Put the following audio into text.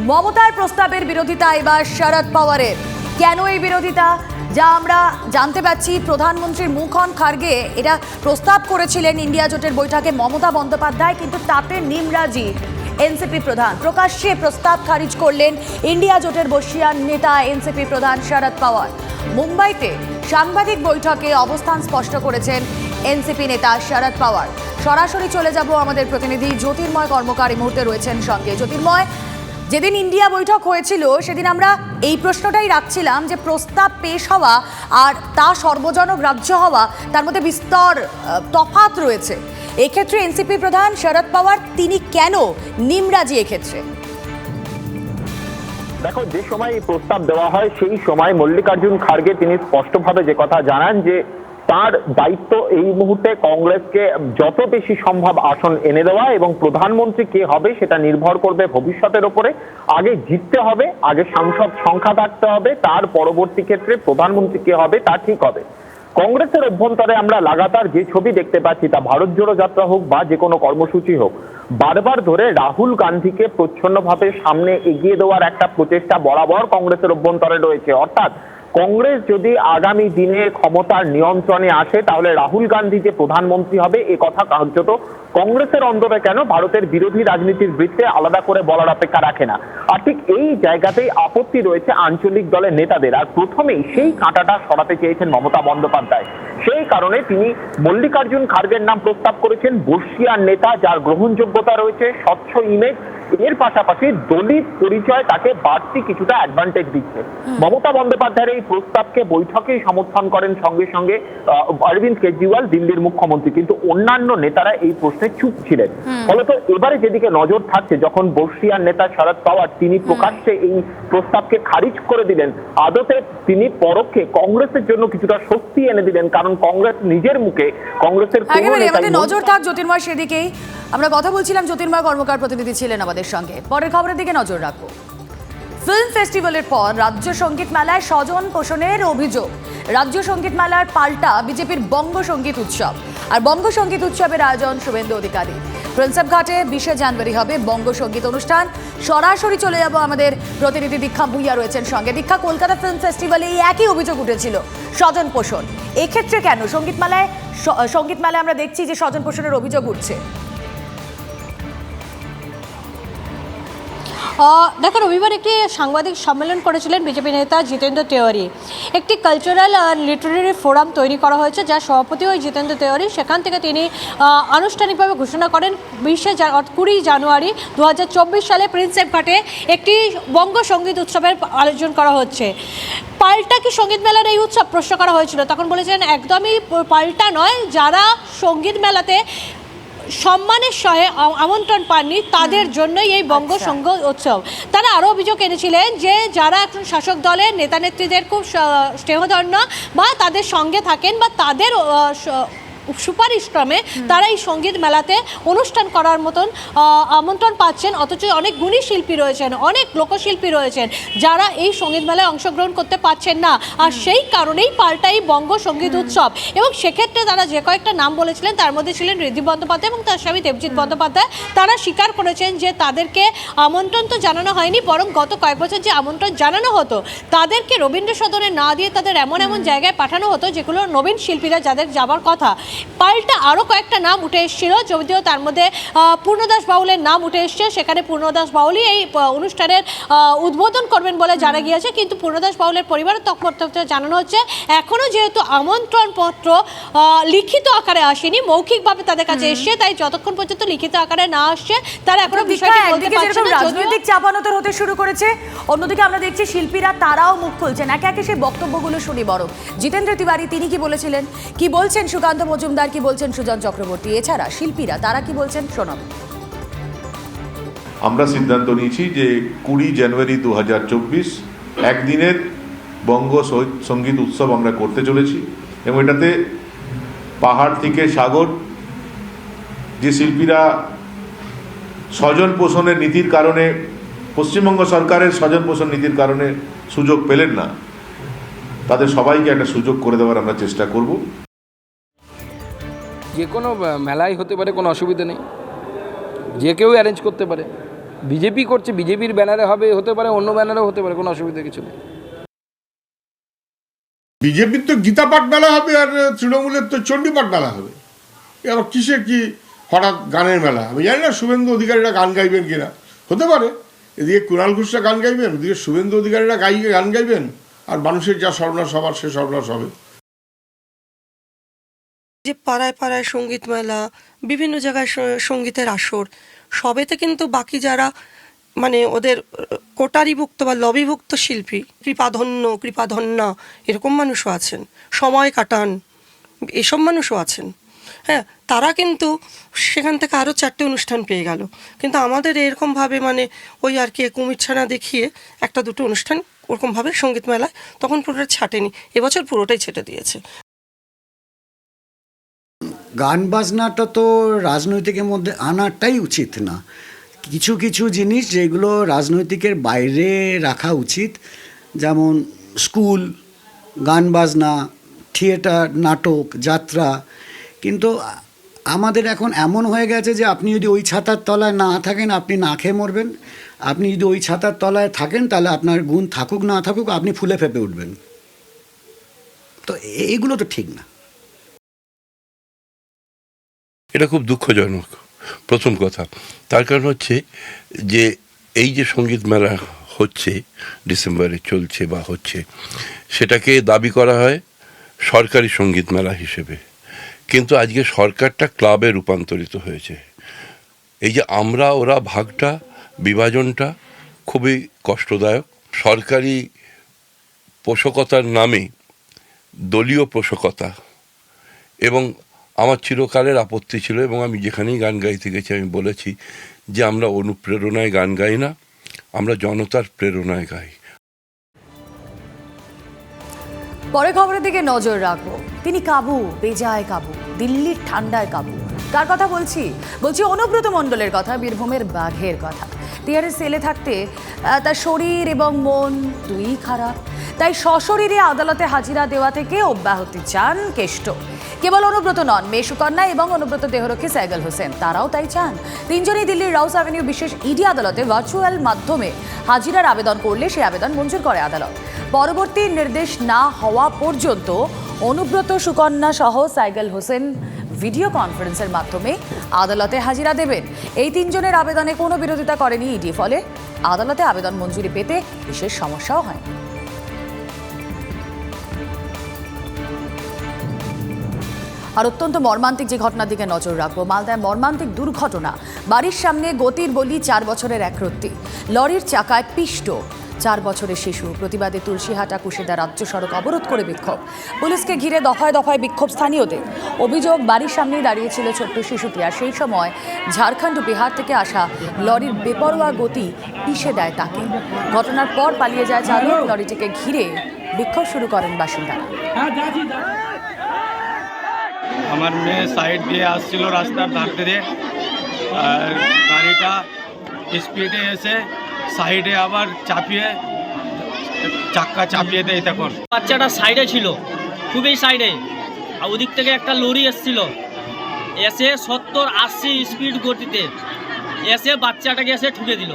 মমতার প্রস্তাবের বিরোধিতা এবার শরদ পাওয়ারের। কেন এই বিরোধিতা? যা আমরা জানতে পারছি প্রধানমন্ত্রীর মুখন খার্গে এটা প্রস্তাব করেছিলেন ইন্ডিয়া জোটের বৈঠকে মমতা বন্দ্যোপাধ্যায়, কিন্তু তাতে নিমরাজি, এনসিপি প্রধান। প্রকাশ্যে প্রস্তাব খারিজ করলেন ইন্ডিয়া জোটের বর্ষিয়ান নেতা, এনসিপি প্রধান শরদ পাওয়ার। মুম্বাইতে সাংবাদিক বৈঠকে অবস্থান স্পষ্ট করেছেন এনসিপি নেতা শরদ পাওয়ার। সরাসরি চলে যাব আমাদের প্রতিনিধি জ্যোতির্ময় কর্মকার এই মুহূর্তে রয়েছেন সঙ্গে। জ্যোতির্ময় যেদিন ইন্ডিয়া বৈঠক হয়েছিল, সেদিন আমরা এই প্রশ্নটাই রাখছিলাম যে প্রস্তাব পেশ হওয়া আর তা সর্বজনগ্রাহ্য হওয়া, তার মধ্যে বিস্তর তফাত রয়েছে। এক্ষেত্রে এনসিপি প্রধান শরদ পাওয়ার তিনি কেন নিমরাজি এক্ষেত্রে? দেখো, যে সময় প্রস্তাব দেওয়া হয়, সেই সময় মল্লিকার্জুন খার্গে তিনি স্পষ্টভাবে যে কথা জানান যে তার দায়িত্ব এই মুহূর্তে কংগ্রেসকে যত বেশি সম্ভব আসন এনে দেওয়া এবং প্রধানমন্ত্রী কে হবে সেটা নির্ভর করবে ভবিষ্যতের ওপরে। আগে জিততে হবে, আগে সাংসদ সংখ্যা থাকতে হবে, তার পরবর্তী ক্ষেত্রে প্রধানমন্ত্রী কে হবে তা ঠিক হবে। কংগ্রেসের অভ্যন্তরে আমরা লাগাতার যে ছবি দেখতে পাচ্ছি তা ভারত জোড়ো যাত্রা হোক বা যে কোনো কর্মসূচি হোক, বারবার ধরে রাহুল গান্ধীকে প্রচ্ছন্নভাবে সামনে এগিয়ে দেওয়ার একটা প্রচেষ্টা বরাবর কংগ্রেসের অভ্যন্তরে রয়েছে। অর্থাৎ কংগ্রেস যদি আগামী দিনে ক্ষমতার নিয়ন্ত্রণে আসে, তাহলে রাহুল গান্ধী যে প্রধানমন্ত্রী হবে, এ কথা কার্যত কংগ্রেসের অন্তরে কেন ভারতের বিরোধী রাজনীতির বৃত্তে আলাদা করে বলার অপেক্ষা রাখে না? আর ঠিক এই জায়গাতেই আপত্তি রয়েছে আঞ্চলিক দলের নেতাদের। আর প্রথমেই সেই কাঁটাটা সরাতে চেয়েছেন মমতা বন্দ্যোপাধ্যায়। সেই কারণে তিনি মল্লিকার্জুন খার্গের নাম প্রস্তাব করেছেন, বর্ষিয়ার নেতা যার গ্রহণযোগ্যতা রয়েছে, স্বচ্ছ ইমেজ এর পাশাপাশি দলিত পরিচয় তাকে বাড়তি কিছুটা অ্যাডভান্টেজ দিচ্ছে। মমতা বন্দ্যোপাধ্যায়ের এই প্রস্তাবকে বৈঠকেই সমর্থন করেন সঙ্গে সঙ্গে অরবিন্দ কেজরিওয়াল দিল্লির মুখ্যমন্ত্রী। কিন্তু অন্যান্য নেতারা এই প্রশ্নে চুপ ছিলেন। ফলত এবারে যেদিকে নজর থাকছে যখন বর্ষিয়ার নেতা শরদ পাওয়ার তিনি প্রকাশ্যে এই প্রস্তাবকে খারিজ করে দিলেন। আদতে তিনি পরোক্ষে কংগ্রেসের জন্য কিছুটা স্বস্তি এনে দিলেন কারণ কংগ্রেস নিজের মুখে কংগ্রেসের নজর থাক জ্যোতির্ময় সেদিকেই। আমরা কথা বলছিলাম জ্যোতির্ময় কর্মকার প্রতিনিধি ছিলেন আমাদের সঙ্গে। পরের খবরের দিকে নজর রাখব ফিল্ম ফেস্টিভ্যালের পর রাজ্য সংগীত মেলায় স্বজন পোষণের অভিযোগ। রাজ্য সংগীত মেলার পাল্টা বিজেপির বঙ্গ সংগীত উৎসব। আর বঙ্গ সংগীত উৎসবের আয়োজন শুভেন্দু অধিকারী। প্রিন্সেপ ঘাটে বিশে জানুয়ারি হবে বঙ্গ সংগীত অনুষ্ঠান। সরাসরি চলে যাব আমাদের প্রতিনিধি দীক্ষা ভুইয়া রয়েছেন সঙ্গে। দীক্ষা, কলকাতা ফিল্ম ফেস্টিভ্যালে এই একই অভিযোগ উঠেছিল, স্বজন পোষণ। এক্ষেত্রে কেন? সংগীত মেলায় সংগীত মেলায় আমরা দেখছি যে স্বজন পোষণের অভিযোগ উঠছে। দেখো, রবিবার একটি সাংবাদিক সম্মেলন করেছিলেন বিজেপি নেতা জিতেন্দ্র তেওয়ারি। একটি কালচারাল লিটারেরি ফোরাম তৈরি করা হয়েছে যার সভাপতি ওই জিতেন্দ্র তেওয়ারি। সেখান থেকে তিনি আনুষ্ঠানিকভাবে ঘোষণা করেন, বিশে কুড়ি জানুয়ারি দু হাজার চব্বিশ সালে প্রিন্সেপ ঘাটে একটি বঙ্গ সংগীত উৎসবের আয়োজন করা হচ্ছে। পাল্টা কি সংগীত মেলার এই উৎসব? প্রশ্ন করা হয়েছিল। তখন বলেছেন, একদমই পাল্টা নয়, যারা সংগীত মেলাতে সম্মানের সহে আমন্ত্রণ পাননি তাদের জন্যই এই বঙ্গ আচ্ছা। সংঘ উৎসব তারা আরও অভিযোগ এনেছিলেন যে যারা এখন শাসক দলের নেতা নেত্রীদের খুব স্নেহধন্য বা তাদের সঙ্গে থাকেন বা তাদের আহ, স- সুপারিশ ক্রমে তারা এই সংগীত মেলাতে অনুষ্ঠান করার মতন আমন্ত্রণ পাচ্ছেন। অথচ অনেক গুণী শিল্পী রয়েছেন অনেক লোকশিল্পী রয়েছেন যারা এই সংগীত মেলায় অংশগ্রহণ করতে পারছেন না। আর সেই কারণেই পাল্টাই বঙ্গ সংগীত উৎসব। এবং সেক্ষেত্রে তারা যে কয়েকটা নাম বলেছিলেন তার মধ্যে ছিলেন ঋদ্ধি বন্দ্যোপাধ্যায় এবং তার স্বামী দেবজিৎ বন্দ্যোপাধ্যায়। তারা স্বীকার করেছেন যে তাদেরকে আমন্ত্রণ তো জানানো হয়নি বরং গত কয়েক বছর যে আমন্ত্রণ জানানো হতো তাদেরকে রবীন্দ্র সদনে না দিয়ে তাদের এমন এমন জায়গায় পাঠানো হতো যেগুলো নবীন শিল্পীরা যাদের যাবার কথা। পাল্টা আরও কয়েকটা নাম উঠে এসেছিল যদিও তার মধ্যে পূর্ণদাস বাউলের নাম উঠে এসছে। সেখানে পূর্ণদাস বাউলই এই অনুষ্ঠানের উদ্বোধন করবেন বলে জানা গিয়েছে। কিন্তু পূর্ণদাস বাউলের পরিবারের থেকে জানানো হচ্ছে এখনও যেহেতু আমন্ত্রণপত্র লিখিত আকারে আসেনি মৌখিকভাবে তাদের কাছে এসছে তাই যতক্ষণ পর্যন্ত লিখিত আকারে না আসছে তারা এখনও বিষয়টি বলতে পারছে না রাজনৈতিক চাপানোতর হতে শুরু করেছে অন্যদিকে আমরা দেখছি শিল্পীরা তারাও মুখ খুলছেন। একে একে সেই বক্তব্যগুলো শুনি বড় জিতেন্দ্র তিওয়ারি তিনি কি বলেছিলেন? কি বলছেন সুকান্ত মজুমদার? কি বলছেন সুজন চক্রবর্তী? এছাড়া শিল্পীরা, তারা কি বলছেন শোনাব আমরা সিদ্ধান্ত নিয়েছি যে কুড়ি জানুয়ারি দু হাজার চব্বিশ একদিনের বঙ্গ সংগীত উৎসব আমরা করতে চলেছি এবং এটাতে পাহাড় থেকে সাগর, যে শিল্পীরা স্বজন পোষণের নীতির কারণে, পশ্চিমবঙ্গ সরকারের স্বজন পোষণ নীতির কারণে সুযোগ পেলেন না। তাদের সবাইকে একটা সুযোগ করে দেওয়ার আমরা চেষ্টা করব। যে কোনো মেলাই হতে পারে, কোনো অসুবিধা নেই। যে কেউ অ্যারেঞ্জ করতে পারে। বিজেপি করছে বিজেপির ব্যানারে হবে, হতে পারে, অন্য ব্যানারেও হতে পারে, কোনো অসুবিধা কিছু নেই। বিজেপির তো গীতা পাঠ মেলা হবে আর তৃণমূলের তো চণ্ডীপাঠ মেলা হবে। আবার কিসে কি হঠাৎ গানের মেলা? আমি জানি না, শুভেন্দু অধিকারীরা গান গাইবেন কিনা। হতে পারে, এদিকে কুণাল ঘোষরা গান গাইবেন, ওদিকে শুভেন্দু অধিকারীরা গাইয়ে গান গাইবেন, আর মানুষের যা সর্বনাশ হবার, সে সর্বনাশ হবে। যে পাড়ায় পাড়ায় সংগীত মেলা, বিভিন্ন জায়গায় সঙ্গীতের আসর, সবেতে কিন্তু বাকি যারা মানে ওদের, কোটারিভুক্ত বা লবিভুক্ত শিল্পী, কৃপাধন্য কৃপাধন্যা এরকম মানুষও আছেন, সময় কাটান, এসব মানুষও আছেন। হ্যাঁ তারা কিন্তু সেখান থেকে আরও চারটে অনুষ্ঠান পেয়ে গেল। কিন্তু আমাদের এরকমভাবে মানে ওই আর কি কুমিরছানা দেখিয়ে একটা দুটো অনুষ্ঠান ওরকমভাবে সংগীত মেলায় তখন পুরোটা ছাটেনি, এবছর পুরোটাই ছেটে দিয়েছে। গান বাজনাটা তো রাজনৈতিকের মধ্যে আনাটাই উচিত না। কিছু কিছু জিনিস যেগুলো রাজনৈতিকের বাইরে রাখা উচিত, যেমন স্কুল, গান বাজনা, থিয়েটার, নাটক, যাত্রা। কিন্তু আমাদের এখন এমন হয়ে গেছে যে আপনি যদি ওই ছাতার তলায় না থাকেন, আপনি না খেয়ে মরবেন। আপনি যদি ওই ছাতার তলায় থাকেন, তাহলে আপনার গুণ থাকুক, না থাকুক, আপনি ফুলে ফেপে উঠবেন। তো এইগুলো তো ঠিক না। এটা খুব দুঃখজনক। প্রথম কথা। তার কারণ হচ্ছে যে, এই যে সংগীত মেলা হচ্ছে, ডিসেম্বরে চলছে বা হচ্ছে, সেটাকে দাবি করা হয় সরকারি সংগীত মেলা হিসেবে। কিন্তু আজকে সরকারটা ক্লাবে রূপান্তরিত হয়েছে। এই যে আমরা, ওরা ভাগটা, বিভাজনটা খুবই কষ্টদায়ক। সরকারি পোষকতার নামে দলীয় পোষকতা এবং আমার চিরকালের আপত্তি ছিল এবং আমি যেখানেই গান গাইতে গেছি, আমি বলেছি যে আমরা অনুপ্রেরণায় গান গাই না, আমরা জনতার প্রেরণায় গাই। পরে খবরের দিকে নজর রাখব তিনি কাবু, বেজায় কাবু, দিল্লির ঠান্ডায় কাবু। কার কথা বলছি? বলছি অনুব্রত মণ্ডলের কথা, বীরভূমের বাঘের কথা। টিয়ারে সেলে থাকতে তার শরীর এবং মন দুই খারাপ। তাই সশরীরে আদালতে হাজিরা দেওয়া থেকে অব্যাহতি চান কেষ্ট। কেবল অনুব্রত নন মেয়ে সুকন্যা এবং অনুব্রত দেহরক্ষী সাইগল হোসেন। তারাও তাই চান। তিনজনই দিল্লির রাউস অ্যাভিনিউ বিশেষ ইডি আদালতে ভার্চুয়াল মাধ্যমে হাজিরার আবেদন করলে সেই আবেদন মঞ্জুর করে আদালত। পরবর্তী নির্দেশ না হওয়া পর্যন্ত অনুব্রত সুকন্যা সহ সাইগল হোসেন ভিডিও কনফারেন্সের মাধ্যমে আদালতে হাজিরা দেবেন। এই তিনজনের আবেদনে কোনো বিরোধিতা করেনি ইডি, ফলে আদালতে আবেদন মঞ্জুরি পেতে বিশেষ সমস্যাও হয়নি আর অত্যন্ত মর্মান্তিক যে ঘটনার দিকে নজর রাখব। মালদায় মর্মান্তিক দুর্ঘটনা। বাড়ির সামনে গতির বলি চার বছরের এক রত্তি। লরির চাকায় পিষ্ট চার বছরের শিশু। প্রতিবাদে তুলসীহাটা কুশিদা রাজ্য সড়ক অবরোধ করে বিক্ষোভ। পুলিশকে ঘিরে দফায় দফায় বিক্ষোভ স্থানীয়দের। অভিযোগ, বাড়ির সামনেই দাঁড়িয়েছিল ছোট্ট শিশুটি। আর সেই সময় ঝাড়খণ্ড বিহার থেকে আসা লরির বেপরোয়া গতি পিষে দেয় তাকে। ঘটনার পর পালিয়ে যায় চালক। লরিটিকে ঘিরে বিক্ষোভ শুরু করেন বাসিন্দারা। আমার মেয়ে সাইড দিয়ে আসছিল রাস্তার ধার থেকে আর গাড়িটা স্পিডে এসে সাইডে আবার চাপিয়ে, চাক্কা চাপিয়ে দেয় তখন। বাচ্চাটা সাইডে ছিল, খুবই সাইডে আর ওদিক থেকে একটা লরি এসছিল। এসে সত্তর আশি স্পিড গতিতে এসে বাচ্চাটাকে এসে ঠুকে দিল।